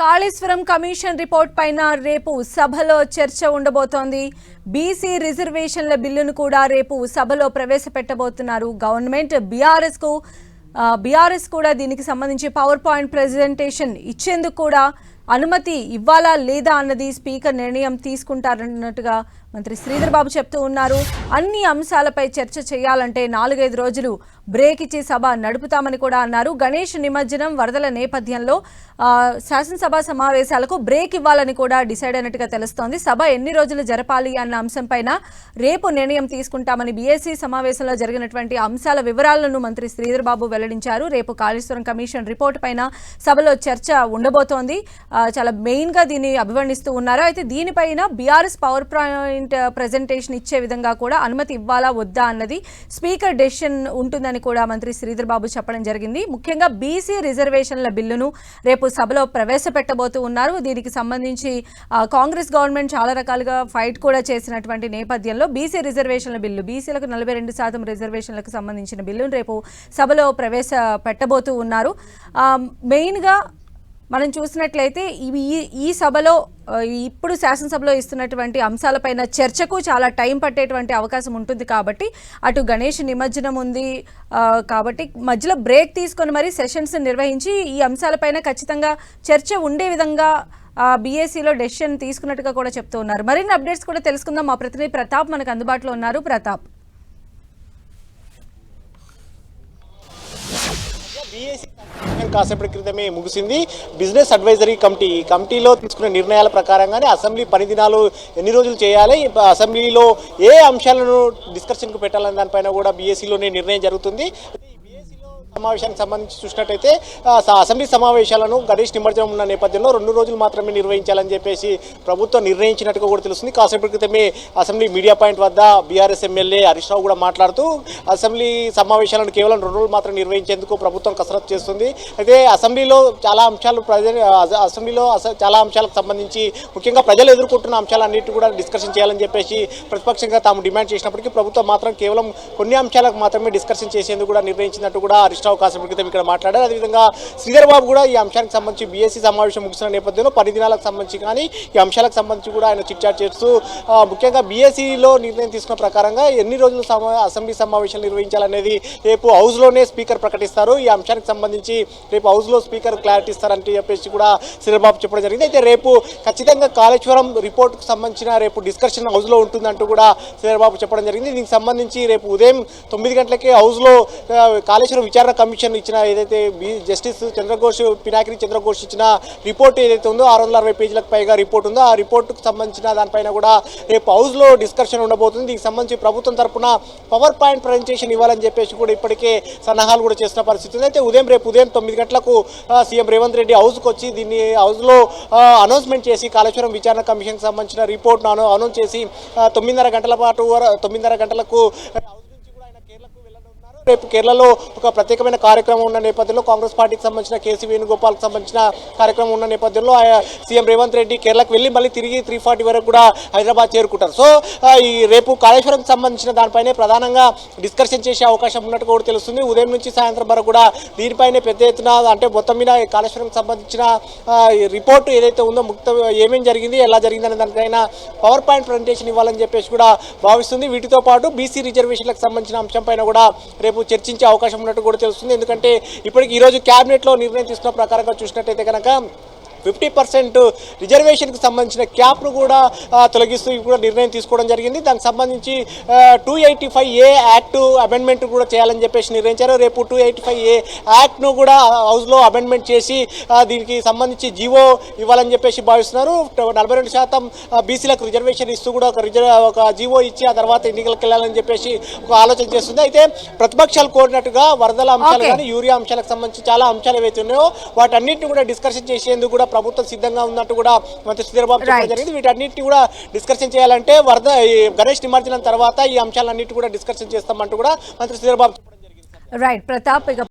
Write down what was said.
Kaleshwaram commission report పైన రేపు సభలో చర్చ ఉండబోతోంది. బీసీ రిజర్వేషన్ల బిల్లును కూడా రేపు సభలో ప్రవేశపెట్టబోతున్నారు. గవర్నమెంట్ బీఆర్ఎస్కు బీఆర్ఎస్ కూడా దీనికి సంబంధించి పవర్ పాయింట్ ప్రెజెంటేషన్ ఇచ్చేందుకు కూడా అనుమతి ఇవ్వాలా లేదా అన్నది స్పీకర్ నిర్ణయం తీసుకుంటారన్నట్టుగా మంత్రి శ్రీధర్ బాబు చెప్తూ ఉన్నారు. అన్ని అంశాలపై చర్చ చేయాలంటే నాలుగైదు రోజులు బ్రేక్ ఇచ్చి సభ నడుపుతామని కూడా అన్నారు. గణేష్ నిమజ్జనం వరదల నేపథ్యంలో శాసనసభ సమావేశాలకు బ్రేక్ ఇవ్వాలని కూడా డిసైడ్ అయినట్టుగా తెలుస్తోంది. సభ ఎన్ని రోజులు జరపాలి అన్న అంశంపైన రేపు నిర్ణయం తీసుకుంటామని బీఎస్సీ సమావేశంలో జరిగినటువంటి అంశాల వివరాలను మంత్రి శ్రీధర్ బాబు వెల్లడించారు. రేపు కాళేశ్వరం కమిషన్ రిపోర్ట్ పైన సభలో చర్చ ఉండబోతోంది. చాలా మెయిన్గా దీన్ని అభివర్ణిస్తూ ఉన్నారు. అయితే దీనిపైన బీఆర్ఎస్ పవర్ పాయింట్ ప్రజెంటేషన్ ఇచ్చే విధంగా కూడా అనుమతి ఇవ్వాలా వద్దా అన్నది స్పీకర్ డెసిషన్ ఉంటుందని కూడా మంత్రి శ్రీధర్ బాబు చెప్పడం జరిగింది. ముఖ్యంగా బీసీ రిజర్వేషన్ల బిల్లును రేపు సభలో ప్రవేశపెట్టబోతూ ఉన్నారు. దీనికి సంబంధించి కాంగ్రెస్ గవర్నమెంట్ చాలా రకాలుగా ఫైట్ కూడా చేసినటువంటి నేపథ్యంలో బీసీ రిజర్వేషన్ల బిల్లు బీసీలకు నలభై రెండు శాతం రిజర్వేషన్లకు సంబంధించిన బిల్లును రేపు సభలో ప్రవేశపెట్టబోతూ ఉన్నారు. మెయిన్గా మనం చూసినట్లయితే ఇవి ఈ- ఈ సభలో ఇప్పుడు శాసనసభలో ఇస్తున్నటువంటి అంశాలపైన చర్చకు చాలా టైం పట్టేటువంటి అవకాశం ఉంటుంది కాబట్టి అటు గణేష్ నిమజ్జనం ఉంది కాబట్టి మధ్యలో బ్రేక్ తీసుకొని మరి సెషన్స్ నిర్వహించి ఈ అంశాలపైన ఖచ్చితంగా చర్చ ఉండే విధంగా బీఏసీలో డెసిషన్ తీసుకున్నట్టుగా కూడా చెప్తూ ఉన్నారు. మరిన్ని అప్డేట్స్ కూడా తెలుసుకుందాం. మా ప్రతినిధి ప్రతాప్ మనకు అందుబాటులో ఉన్నారు. ప్రతాప్. బీఎస్సీ కాసేపటి క్రితమే ముగిసింది. బిజినెస్ అడ్వైజరీ కమిటీ ఈ కమిటీలో తీసుకున్న నిర్ణయాల ప్రకారంగానే అసెంబ్లీ పని దినాలు ఎన్ని రోజులు చేయాలి? అసెంబ్లీలో ఏ అంశాలను డిస్కషన్కు పెట్టాలనే దానిపైన కూడా బీఎస్సీలోనే నిర్ణయం జరుగుతుంది. సమావేశానికి సంబంధించి చూసినట్టయితే అసెంబ్లీ సమావేశాలను గణేష్ నిమజ్జనం ఉన్న నేపథ్యంలో రెండు రోజులు మాత్రమే నిర్వహించాలని చెప్పేసి ప్రభుత్వం నిర్ణయించినట్టుగా కూడా తెలుస్తుంది. కాసేపటి క్రితమే అసెంబ్లీ మీడియా పాయింట్ వద్ద బీఆర్ఎస్ ఎమ్మెల్యే హరీష్ రావు కూడా మాట్లాడుతూ అసెంబ్లీ సమావేశాలను కేవలం రెండు రోజులు మాత్రం నిర్వహించేందుకు ప్రభుత్వం కసరత్తు చేస్తుంది. అయితే అసెంబ్లీలో చాలా అంశాలు అసెంబ్లీలో చాలా అంశాలకు సంబంధించి ముఖ్యంగా ప్రజలు ఎదుర్కొంటున్న అంశాలన్నిటి కూడా డిస్కషన్ చేయాలని చెప్పేసి ప్రతిపక్షంగా తాము డిమాండ్ చేసినప్పటికీ ప్రభుత్వం మాత్రం కేవలం కొన్ని అంశాలకు మాత్రమే డిస్కషన్ చేసేందుకు కూడా నిర్ణయించినట్టు కూడా హరీష్ రావు అవకాశం క్రితం ఇక్కడ మాట్లాడారు. అదేవిధంగా శ్రీధర్ బాబు కూడా ఈ అంశానికి సంబంధించి బీఎస్సీ సమావేశం ముగిసిన నేపథ్యంలో పది దినాలకు సంబంధించి కానీ ఈ అంశాలకు సంబంధించి కూడా ఆయన చిట్చాట్ చేస్తూ ముఖ్యంగా బీఎస్సీలో నిర్ణయం తీసుకున్న ప్రకారంగా ఎన్ని రోజులు సమా అసెంబ్లీ సమావేశాలు నిర్వహించాలనేది రేపు హౌస్లోనే స్పీకర్ ప్రకటిస్తారు. ఈ అంశానికి సంబంధించి రేపు హౌస్లో స్పీకర్ క్లారిటీ ఇస్తారంటే చెప్పేసి కూడా శ్రీధర్ బాబు చెప్పడం జరిగింది. అయితే రేపు ఖచ్చితంగా కాళేశ్వరం రిపోర్ట్కు సంబంధించిన రేపు డిస్కషన్ హౌస్లో ఉంటుందంటూ కూడా శ్రీధర్ బాబు చెప్పడం జరిగింది. దీనికి సంబంధించి రేపు ఉదయం తొమ్మిది గంటలకే హౌస్లో కాళేశ్వరం విచారణ కమిషన్ ఇచ్చిన ఏదైతే బి- జస్టిస్ చంద్రఘోష్ పినాకిని చంద్రఘోష్ ఇచ్చిన రిపోర్ట్ ఏదైతే ఉందో ఆరు వందల అరవై పేజీలకు పైగా రిపోర్ట్ ఉందో ఆ రిపోర్టుకు సంబంధించిన దానిపైన కూడా రేపు హౌస్లో డిస్కషన్ ఉండబోతుంది. దీనికి సంబంధించి ప్రభుత్వం తరఫున పవర్ పాయింట్ ప్రజెంటేషన్ ఇవ్వాలని చెప్పేసి కూడా ఇప్పటికే సన్నాహాలు కూడా చేసిన పరిస్థితి అయితే ఉదయం రేపు ఉదయం తొమ్మిది గంటలకు సీఎం రేవంత్ రెడ్డి హౌస్కి వచ్చి దీన్ని హౌస్లో అనౌన్స్మెంట్ చేసి కాళేశ్వరం విచారణ కమిషన్కి సంబంధించిన రిపోర్ట్ను అనౌన్స్ చేసి తొమ్మిదిన్నర గంటల పాటు తొమ్మిదిన్నర గంటలకు హౌస్ నుంచి కూడా ఆయన కేరళకు వెళ్ళనున్నారు రేపు కేరళలో ఒక ప్రత్యేకమైన కార్యక్రమం ఉన్న నేపథ్యంలో కాంగ్రెస్ పార్టీకి సంబంధించిన కేసీ వేణుగోపాల్కి సంబంధించిన కార్యక్రమం ఉన్న నేపథ్యంలో ఆయన సీఎం రేవంత్ రెడ్డి కేరళకు వెళ్ళి మళ్ళీ తిరిగి త్రీ ఫార్టీ వరకు కూడా హైదరాబాద్ చేరుకుంటారు. సో ఈ రేపు కాళేశ్వరంకి సంబంధించిన దానిపైనే ప్రధానంగా డిస్కషన్ చేసే అవకాశం ఉన్నట్టు కూడా తెలుస్తుంది. ఉదయం నుంచి సాయంత్రం వరకు కూడా దీనిపైనే పెద్ద ఎత్తున అంటే మొత్తం మీద కాళేశ్వరంకి సంబంధించిన రిపోర్ట్ ఏదైతే ఉందో ముక్త ఏమేం జరిగింది ఎలా జరిగింది అనే దానిపైన పవర్ పాయింట్ ప్రజెంటేషన్ ఇవ్వాలని చెప్పేసి కూడా భావిస్తుంది. వీటితో పాటు బీసీ రిజర్వేషన్లకు సంబంధించిన అంశం పైన కూడా రేపు చర్చించే అవకాశం ఉన్నట్టు కూడా తెలుస్తుంది. ఎందుకంటే ఇప్పటికి ఈరోజు క్యాబినెట్లో నిర్ణయం తీసుకున్న ప్రకారంగా చూసినట్టయితే కనుక ఫిఫ్టీ పర్సెంట్ రిజర్వేషన్కి సంబంధించిన క్యాప్ను కూడా తొలగిస్తూ ఇవి కూడా నిర్ణయం తీసుకోవడం జరిగింది. దానికి సంబంధించి two eighty five A act amendment కూడా చేయాలని చెప్పేసి నిర్ణయించారు. రేపు టూ ఎయిటీ ఫైవ్ ఏ యాక్ట్ను కూడా హౌస్లో అమెండ్మెంట్ చేసి దీనికి సంబంధించి జీవో ఇవ్వాలని చెప్పేసి భావిస్తున్నారు. నలభై రెండు శాతం బీసీలకు రిజర్వేషన్ ఇస్తూ కూడా ఒక రిజర్వ్ ఒక జీవో ఇచ్చి ఆ తర్వాత ఎన్నికలకు వెళ్ళాలని చెప్పేసి ఒక ఆలోచన చేస్తుంది. అయితే ప్రతిపక్షాలు కోరినట్టుగా వరదల అంశాలు. కానీ యూరియా అంశాలకు సంబంధించి చాలా అంశాలు ఏవైతే ఉన్నాయో వాటన్నిటిని కూడా డిస్కషన్ చేసేందుకు కూడా ప్రభుత్వం సిద్ధంగా ఉన్నట్టు కూడా మంత్రి శ్రీధరబాబు చెప్పడం. జరిగింది. వీటన్నిటిని కూడా డిస్కషన్ చేయాలంటే వరద ఈ గణేష్ నిమజ్జనం తర్వాత ఈ అంశాలన్నిటి కూడా డిస్కషన్ చేస్తామంటూ కూడా మంత్రి శ్రీధరబాబు చెప్పడం జరిగింది. రైట్ ప్రతాప్